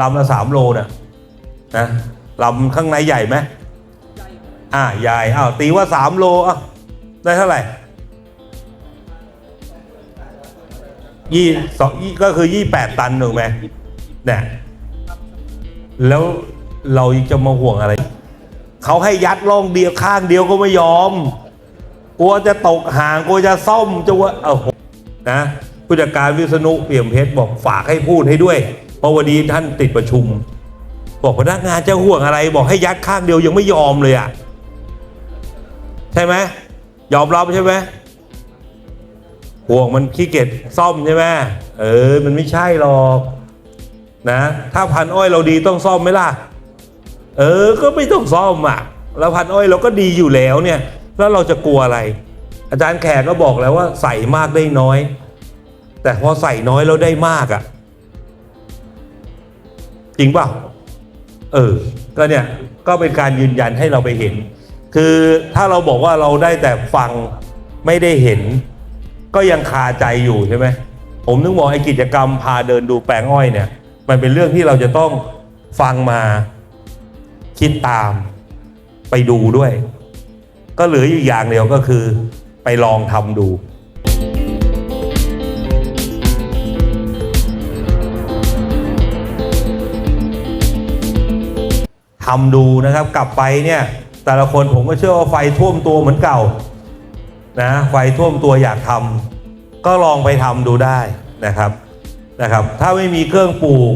ลำละสามโลนะนะลำข้างในใหญ่ไหมอ่าใหญ่อ้าวตีว่าสามโลอะได้เท่าไหร่ยี่สองยี่ก็คือยี่แปดตันถูกไหมเนี่ยแล้วเราจะมาห่วงอะไร เขาให้ยัดล่องเดียวข้างเดียวก็ไม่ยอม กลัวจะตกห่างกลัวจะซ่อมจะว่าเออนะผู้จัดการวิษณุเปี่ยมเพชรบอกฝากให้พูดให้ด้วย เพราะวันนี้ท่านติดประชุม บอกพนักงานจะห่วงอะไร บอกให้ยัดข้างเดียวยังไม่ยอมเลยอะใช่ไหมยอมรับใช่ไหมห่วงมันขี้เกียจซ่อมใช่ไหมเออ มันไม่ใช่หรอกนะ ถ้าพันอ้อยเราดีต้องซ่อมไหมล่ะ เออ ก็ไม่ต้องซ่อมอะ แล้วพันอ้อยเราก็ดีอยู่แล้วเนี่ย แล้วเราจะกลัวอะไร อาจารย์แขกก็บอกแล้วว่าใส่มากได้น้อย แต่พอใส่น้อยแล้วได้มากอะ จริงเปล่าเออ ก็เนี่ยก็เป็นการยืนยันให้เราไปเห็น คือถ้าเราบอกว่าเราได้แต่ฟังไม่ได้เห็น ก็ยังคาใจอยู่ใช่ไหมผมนึกบอกไอ้กิจกรรมพาเดินดูแปลงอ้อยเนี่ย มันเป็นเรื่องที่เราจะต้องฟังมาคิดตามไปดูด้วย ก็เหลืออีกอย่างเดียวก็คือไปลองทำดู ทำดูนะครับ กลับไปเนี่ยแต่ละคนผมก็เชื่อว่าไฟท่วมตัวเหมือนเก่านะไฟท่วมตัวอยากทำก็ลองไปทำดูได้นะครับนะครับ ถ้าไม่มีเครื่องปลูก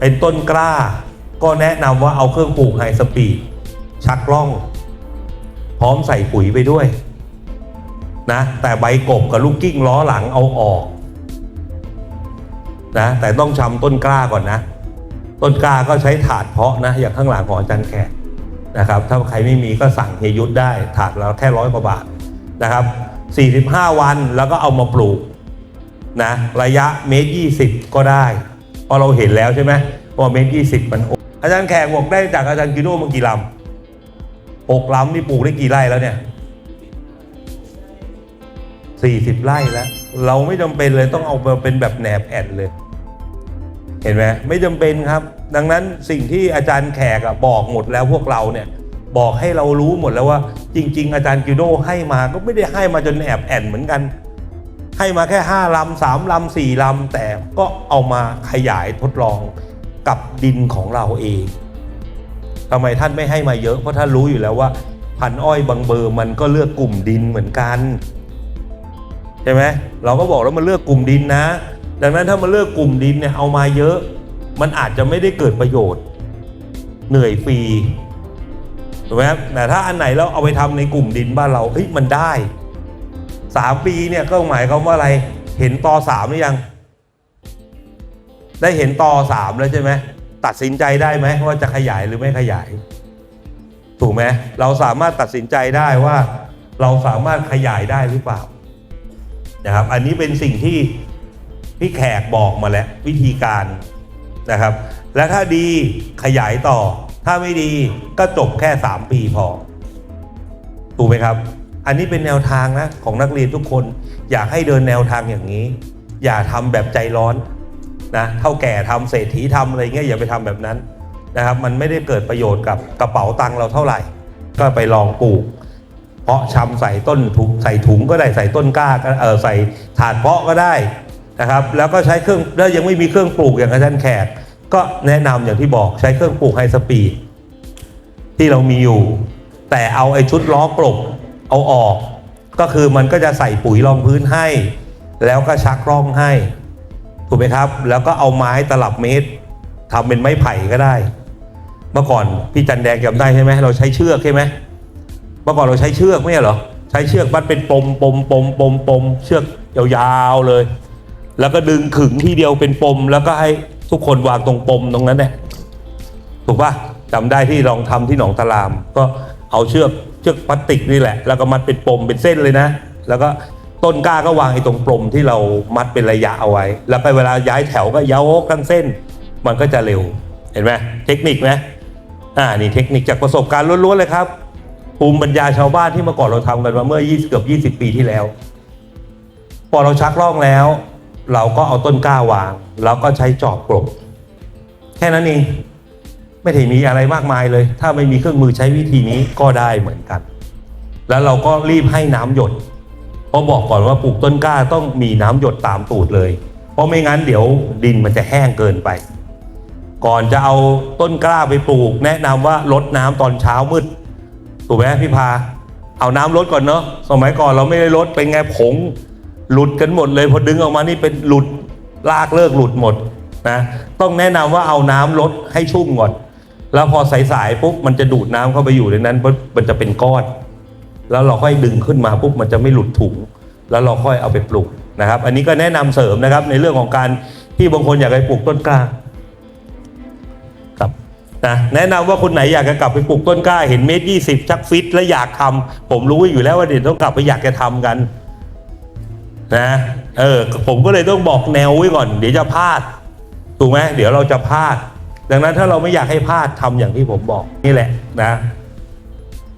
เป็นต้นกล้า ก็แนะนำว่าเอาเครื่องปลูกไฮสปีดชักล่อง พร้อมใส่ปุ๋ยไปด้วยนะแต่ใบกบกับลูกกิ้งล้อหลังเอาออกนะแต่ต้องชำต้นกล้าก่อนนะ ต้นกล้าก็ใช้ถาดเพาะนะอย่างข้างหลังของอาจารย์แขกนะครับถ้าใครไม่มีก็สั่งเฮยุทธได้ถาดละแค่ร้อยกว่าบาทนะครับ45 วันแล้วก็เอามาปลูกนะระยะเมตร20ก็ได้เพราะเราเห็นแล้วใช่ไหมว่าเมตร20มันออาจารย์แขกบอกได้จากอาจารย์กิโดมากี่ลำหกลำนี่ปลูกได้กี่ไร่แล้วเนี่ย40 ไร่แล้ว เราไม่จำเป็นเลยต้องเอามาเป็นแบบแหนบแอนเลย เห็นไหมไม่จำเป็นครับ ดังนั้นสิ่งที่อาจารย์แขกบอกหมดแล้วพวกเราเนี่ยบอกให้เรารู้หมดแล้วว่า จริง ๆ อาจารย์กิโดให้มาก็ไม่ได้ให้มาจนแอบแอนเหมือนกัน ให้มาแค่ห้าลำสามลำสี่ลำแต่ก็เอามาขยายทดลองกับดินของเราเองทำไมท่านไม่ให้มาเยอะเพราะท่านรู้อยู่แล้วว่า พันอ้อยบางเบอร์มันก็เลือกกลุ่มดินเหมือนกันใช่ไหมเราก็บอกแล้วมันเลือกกลุ่มดินนะ ดังนั้นถ้ามันเลือกกลุ่มดินเนี่ยเอามาเยอะ มันอาจจะไม่ได้เกิดประโยชน์ เหนื่อยฟรีถูกไหมครับแต่ถ้าอันไหนเราเอาไปทำในกลุ่มดินบ้านเราเฮ้ยมันได้สามปีเนี่ยก็หมายความว่าอะไรเห็นต่อสามหรือยัง ได้เห็นต่อสามแล้วใช่ไหมตัดสินใจได้ไหมว่าจะขยายหรือไม่ขยาย ถูกไหมเราสามารถตัดสินใจได้ว่า เราสามารถขยายได้หรือเปล่านะครับ อันนี้เป็นสิ่งที่ พี่แขกบอกมาแล้ววิธีการนะครับ และถ้าดีขยายต่อ ถ้าไม่ดีก็จบแค่ 3 ปีพอ ถูกไหมครับ อันนี้เป็นแนวทางนะของนักเรียนทุกคน อยากให้เดินแนวทางอย่างนี้ อย่าทำแบบใจร้อนนะเท่าแก่ทำเศรษฐีทำอะไรเงี้ยอย่าไปทำแบบนั้นนะครับมันไม่ได้เกิดประโยชน์กับกระเป๋าตังค์เราเท่าไหร่ ก็ไปลองปลูก เพาะชำใส่ต้นถุงใส่ถุงก็ได้ใส่ต้นกล้าก็เออใส่ถาดเพาะก็ได้ นะครับแล้วก็ใช้เครื่องแล้วยังไม่มีเครื่องปลูกอย่างอาจารย์แขก ก็แนะนำอย่างที่บอกใช้เครื่องปลูกไฮสปีดที่เรามีอยู่ แต่เอาไอ้ชุดล้อกลบเอาออก ก็คือมันก็จะใส่ปุ๋ยรองพื้นให้ แล้วก็ชักร่องให้ ถูกไหมครับ แล้วก็เอาไม้ตลับเมตรทำเป็นไม้ไผ่ก็ได้ เมื่อก่อนพี่จันแดงจำได้ใช่ไหมเราใช้เชือกใช่ไหมเมื่อก่อนเราใช้เชือกไม่ใช่เหรอใช้เชือกมัดเป็นปมปมปมปมปมเชือกยาวๆเลย แล้วก็ดึงขึงที่เดียวเป็นปม แล้วก็ให้ทุกคนวางตรงปมตรงนั้นเนี่ยถูกปะจำได้ที่ลองทำที่หนองตะลาม ก็เอาเชือกเชือกพลาสติกนี่แหละ แล้วก็มัดเป็นปมเป็นเส้นเลยนะ แล้วก็ต้นกล้าก็วางไอ้ตรงปมที่เรามัดเป็นระยะเอาไว้ แล้วก็เวลาย้ายแถวก็ย้าวทั้งเส้น มันก็จะเร็วเห็นไหมเทคนิคไหมอ่านี่เทคนิคจากประสบการณ์ล้วนๆเลยครับภูมิปัญญาชาวบ้านที่เมื่อก่อนเราทำกันมาเมื่อ20เกือบ20 ปีที่แล้ว พอเราชักล่องแล้ว เราก็เอาต้นกล้าวาง แล้วก็ใช้จอบกลบแค่นั้นเองไม่ได้มีอะไรมากมายเลย ถ้าไม่มีเครื่องมือใช้วิธีนี้ก็ได้เหมือนกัน แล้วเราก็รีบให้น้ำหยดเพราะบอกก่อนว่าปลูกต้นกล้าต้องมีน้ำหยดตามตูดเลย เพราะไม่งั้นเดี๋ยวดินมันจะแห้งเกินไป ก่อนจะเอาต้นกล้าไปปลูก แนะนำว่าลดน้ำตอนเช้ามืดถูกไหมพี่พา เอาน้ำลดก่อนเนาะสมัยก่อนเราไม่ได้ลดเป็นไงผง หลุดกันหมดเลยพอดึงออกมานี่เป็นหลุดลากเลิกหลุดหมดนะต้องแนะนำว่าเอาน้ำลดให้ชุ่มก่อน แล้วพอสายๆปุ๊บมันจะดูดน้ำเข้าไปอยู่ในนั้นมันจะเป็นก้อน แล้วเราค่อยดึงขึ้นมาปุ๊บมันจะไม่หลุดถุง แล้วเราค่อยเอาไปปลูกนะครับ อันนี้ก็แนะนำเสริมนะครับในเรื่องของการที่บางคนอยากไปปลูกต้นกล้าครับนะแนะนำว่าคนไหนอยากจะกลับไปปลูกต้นกล้าเห็นเมตรยี่สิบชักฟิต และอยากทำผมรู้อยู่แล้วว่าเดี๋ยวต้องกลับไปอยากจะทำกัน นะเออผมก็เลยต้องบอกแนวไว้ก่อน เดี๋ยวจะพลาดถูกไหมเดี๋ยวเราจะพลาด ดังนั้นถ้าเราไม่อยากให้พลาดทำอย่างที่ผมบอกนี่แหละนะ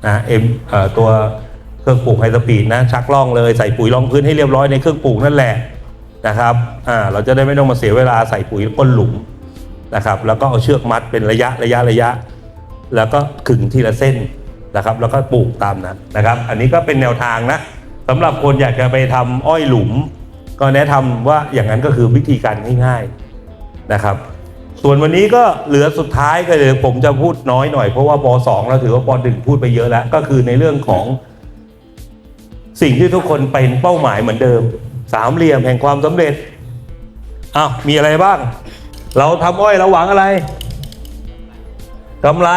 นะเอ็มเอ่อตัวเครื่องปลูกไฮสปีดนะชักล่องเลยใส่ปุ๋ยรองพื้นให้เรียบร้อยในเครื่องปลูกนั่นแหละนะครับอ่าเราจะได้ไม่ต้องมาเสียเวลาใส่ปุ๋ยก้นหลุมนะครับ แล้วก็เอาเชือกมัดเป็นระยะระยะระยะ แล้วก็ขึงทีละเส้นนะครับ แล้วก็ปลูกตามนั้นนะครับ อันนี้ก็เป็นแนวทางนะ สำหรับคนอยากจะไปทำอ้อยหลุม ก็แนะนำว่าอย่างนั้นก็คือวิธีการง่าย ๆนะครับ ส่วนวันนี้ก็เหลือสุดท้ายก็เลยผมจะพูดน้อยหน่อยเพราะว่าป .2 เราถือว่าป .1 พูดไปเยอะแล้ว ก็คือในเรื่องของ สิ่งที่ทุกคนเป็นเป้าหมายเหมือนเดิม สามเหลี่ยมแห่งความสำเร็จอ้าวมีอะไรบ้าง เราทำอ้อยเราหวังอะไรกำไร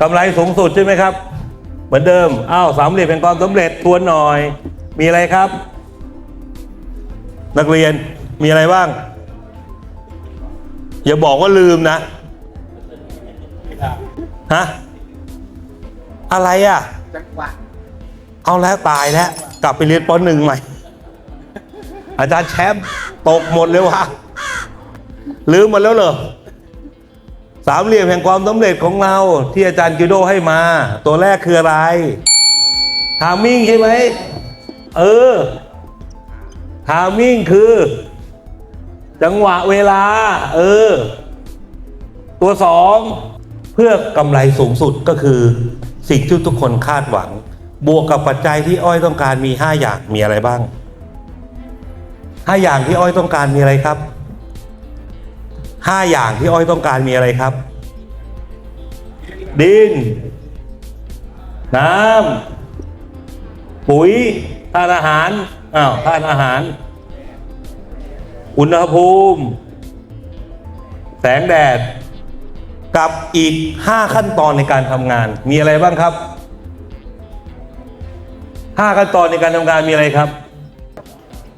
กำไรสูงสุดใช่ไหมครับ เหมือนเดิมอ้าวสามเหลี่ยมแห่งความสำเร็จทวนหน่อย มีอะไรครับ นักเรียนมีอะไรบ้าง อย่าบอกว่าลืมนะฮะอะไรอะจังหวะเอาแล้วตายแล้ว กลับไปเรียนปหนึ่งใหม่ อาจารย์แชมป์ตกหมดเลยวะลืมหมดแล้วเหรอ สามเหลี่ยมแห่งความสำเร็จของเราที่อาจารย์กิโดให้มา ตัวแรกคืออะไรทามิ่งใช่ไหมเออทามิ่งคือ จังหวะเวลา เออ ตัวสองเพื่อกำไรสูงสุดก็คือ สิ่งที่ทุกคนคาดหวัง บวกกับปัจจัยที่อ้อยต้องการมี 5 อย่างมีอะไรบ้าง 5 อย่างที่อ้อยต้องการมีอะไรครับ 5อย่างที่อ้อยต้องการมีอะไรครับ ดิน น้ำปุ๋ยธาตุอาหารอ้าวธาตุอาหาร อุณหภูมิ แสงแดด กับอีก 5 ขั้นตอนในการทำงาน มีอะไรบ้างครับ 5 ขั้นตอนในการทำงานมีอะไรครับ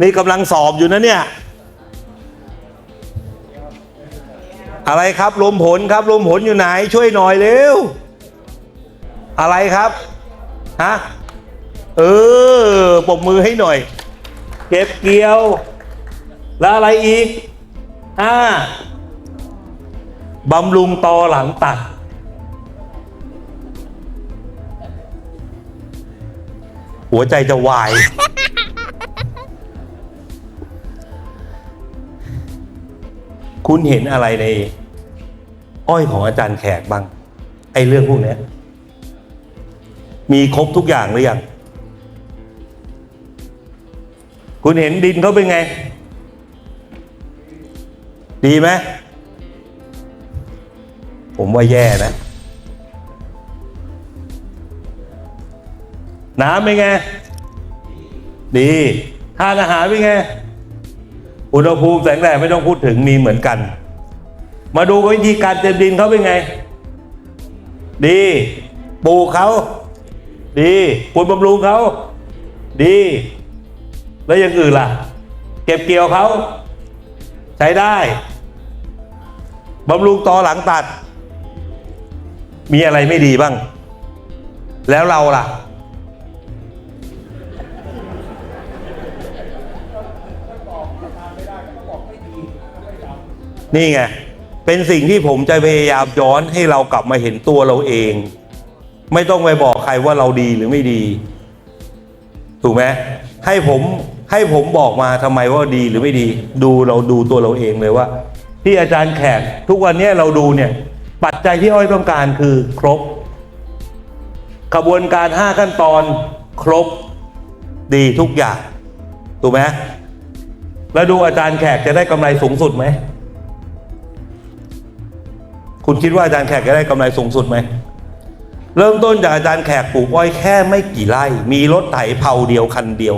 นี่กำลังสอบอยู่นะเนี่ย อะไรครับรวมผลครับรวมผลอยู่ไหน ช่วยหน่อยเร็ว อะไรครับฮะเออปบมือให้หน่อย เก็บเกี่ยว แล้วอะไรอีกอ่าบำรุงตอหลังตัด หัวใจจะวาย คุณเห็นอะไรใน อ้อยของอาจารย์แขกบ้าง ไอ้เรื่องพวกนี้มีครบทุกอย่างหรือยัง คุณเห็นดินเขาเป็นไง ดีไหมผมว่าแย่นะ น้ำเป็นไง ดีทานอาหารเป็นไง อุณหภูมิแสงแดดไม่ต้องพูดถึงมีเหมือนกัน มาดูวิธีการเตรียมดินเขาเป็นไง ดีปลูกเขาดีควรบำรุงเขาดี แล้วอย่างอื่นล่ะ เก็บเกี่ยวเขาใช้ได้บำรุงตอหลังตัด มีอะไรไม่ดีบ้าง แล้วเราล่ะ นี่ไง เป็นสิ่งที่ผมจะพยายามย้อนให้เรากลับมาเห็นตัวเราเอง ไม่ต้องไปบอกใครว่าเราดีหรือไม่ดี ถูกไหมให้ผมให้ผมบอกมาทำไมว่าดีหรือไม่ดี ดูเราดูตัวเราเองเลยว่า ที่อาจารย์แขกทุกวันนี้เราดูเนี่ย ปัจจัยที่อ้อยต้องการคือครบกระบวนการห้าขั้นตอนครบดีทุกอย่าง ถูกไหมแล้วดูอาจารย์แขกจะได้กำไรสูงสุดไหม คุณคิดว่าอาจารย์แขกจะได้กำไรสูงสุดไหม เริ่มต้นจากอาจารย์แขกปลูกอ้อยแค่ไม่กี่ไร่ มีรถไถเผาเดียวคันเดียว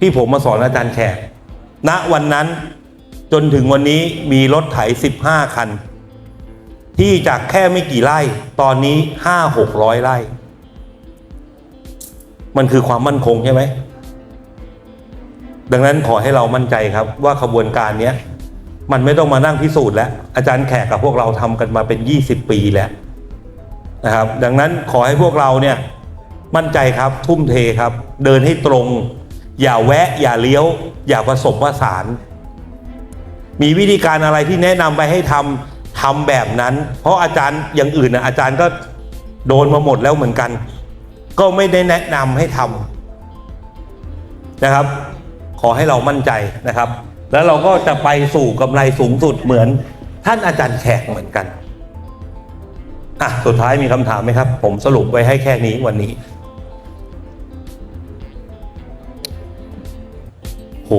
ที่ผมมาสอนอาจารย์แขก ณวันนั้นจนถึงวันนี้มีรถไถ 15 คัน ที่จากแค่ไม่กี่ไร่ ตอนนี้ 5 600 ไร่ มันคือความมั่นคงใช่ไหม ดังนั้นขอให้เรามั่นใจครับว่าขบวนการเนี้ย มันไม่ต้องมานั่งพิสูจน์แล้ว อาจารย์แขกกับพวกเราทำกันมาเป็น 20 ปีแล้วนะครับ ดังนั้นขอให้พวกเราเนี่ยมั่นใจครับทุ่มเทครับ เดินให้ตรง อย่าแวะ อย่าเลี้ยว อย่าผสมผสานมีวิธีการอะไรที่แนะนำไปให้ทำทำแบบนั้น เพราะอาจารย์อย่างอื่นนะอาจารย์ก็โดนมาหมดแล้วเหมือนกัน ก็ไม่ได้แนะนำให้ทำนะครับ ขอให้เรามั่นใจนะครับ แล้วเราก็จะไปสู่กำไรสูงสุดเหมือนท่านอาจารย์แขกเหมือนกันอะสุดท้ายมีคำถามไหมครับ ผมสรุปไว้ให้แค่นี้วันนี้ โห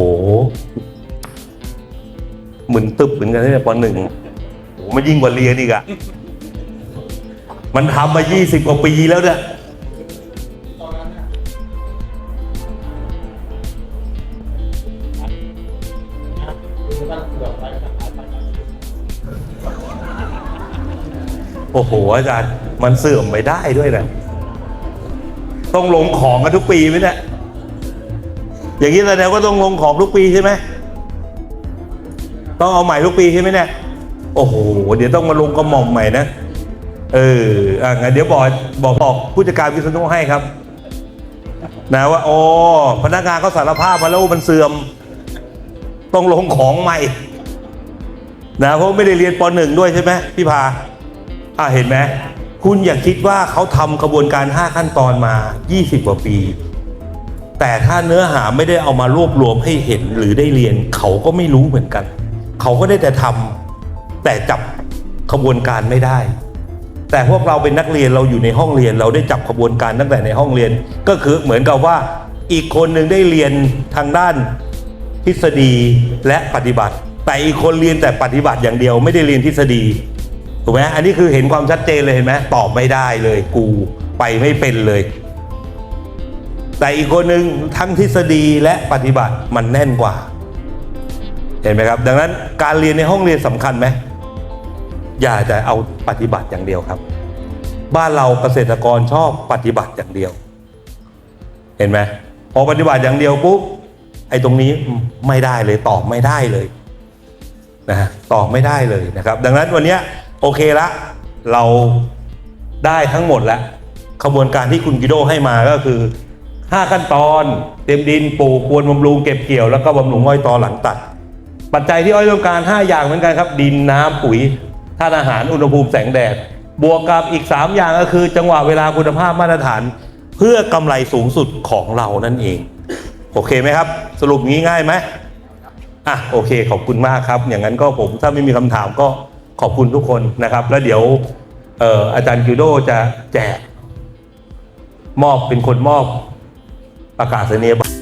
เหมึนตึบเหมือนกันเนี่ยปหนึ่งโหมันยิ่งกว่าเรียนอีกอะมันทำมา 20 กว่าปีแล้วเนี่ย โอ้โห อาจารย์มันเสื่อมไปได้ด้วยนะต้องลงของกันทุกปีไหมเนี่ยอย่างนี้แสดงว่าต้องลงของทุกปีใช่ไหมต้องเอาใหม่ทุกปีใช่ไหมเนี่ยโอ้โห เดี๋ยวต้องมาลงกระหม่อมใหม่นะเอออะงั้นเดี๋ยวบอกบอกบอกผู้จัดการวิษณุให้ครับ นะว่าโอ้พนักงานเขาสารภาพมาแล้วว่ามันเสื่อม ต้องลงของใหม่ นะเพราะไม่ได้เรียนปหนึ่งด้วยใช่ไหมพี่พา อ่าเห็นไหมคุณอย่าคิดว่าเขาทำกระบวนการ 5 ขั้นตอนมา 20 กว่าปี แต่ถ้าเนื้อหาไม่ได้เอามารวบรวมให้เห็นหรือได้เรียนเขาก็ไม่รู้เหมือนกัน เขาก็ได้แต่ทำแต่จับขบวนการไม่ได้ แต่พวกเราเป็นนักเรียนเราอยู่ในห้องเรียน เราได้จับขบวนการตั้งแต่ในห้องเรียน ก็คือเหมือนกับว่าอีกคนหนึ่งได้เรียนทางด้านทฤษฎีและปฏิบัติ แต่อีกคนเรียนแต่ปฏิบัติอย่างเดียวไม่ได้เรียนทฤษฎี ถูกไหมอันนี้คือเห็นความชัดเจนเลยเห็นไหมตอบไม่ได้เลยกูไปไม่เป็นเลย แต่อีกคนหนึ่งทั้งทฤษฎีและปฏิบัติมันแน่นกว่า เห็นไหมครับ ดังนั้นการเรียนในห้องเรียนสำคัญไหมอย่าจะเอาปฏิบัติอย่างเดียวครับ บ้านเราเกษตรกรชอบปฏิบัติอย่างเดียว เห็นไหมพอปฏิบัติอย่างเดียวปุ๊บไอ้ตรงนี้ไม่ได้เลยตอบไม่ได้เลยนะฮะตอบไม่ได้เลยนะครับ ดังนั้นวันเนี้ย โอเคละเราได้ทั้งหมดแล้วขบวนการที่คุณกิโดให้มาก็คือ 5 ขั้นตอนเต็มดินปลูกควนบำรุงเก็บเกี่ยวแล้วก็บำรุงอ้อยตอหลังตัด ปัจจัยที่อ้อยต้องการ 5 อย่างเหมือนกันครับ ดินน้ำปุ๋ยธาตุอาหารอุณหภูมิแสงแดด บวกกับอีก 3 อย่างก็คือ จังหวะเวลาคุณภาพมาตรฐาน เพื่อกำไรสูงสุดของเรานั่นเอง โอเคไหมครับ สรุปงี้ง่ายไหมอะโอเคขอบคุณมากครับ อย่างนั้นก็ผมถ้าไม่มีคำถามก็ ขอบคุณทุกคนนะครับ แล้วเดี๋ยวอาจารย์กิโดจะแจก มอบเป็นคนมอบประกาศนียบัตร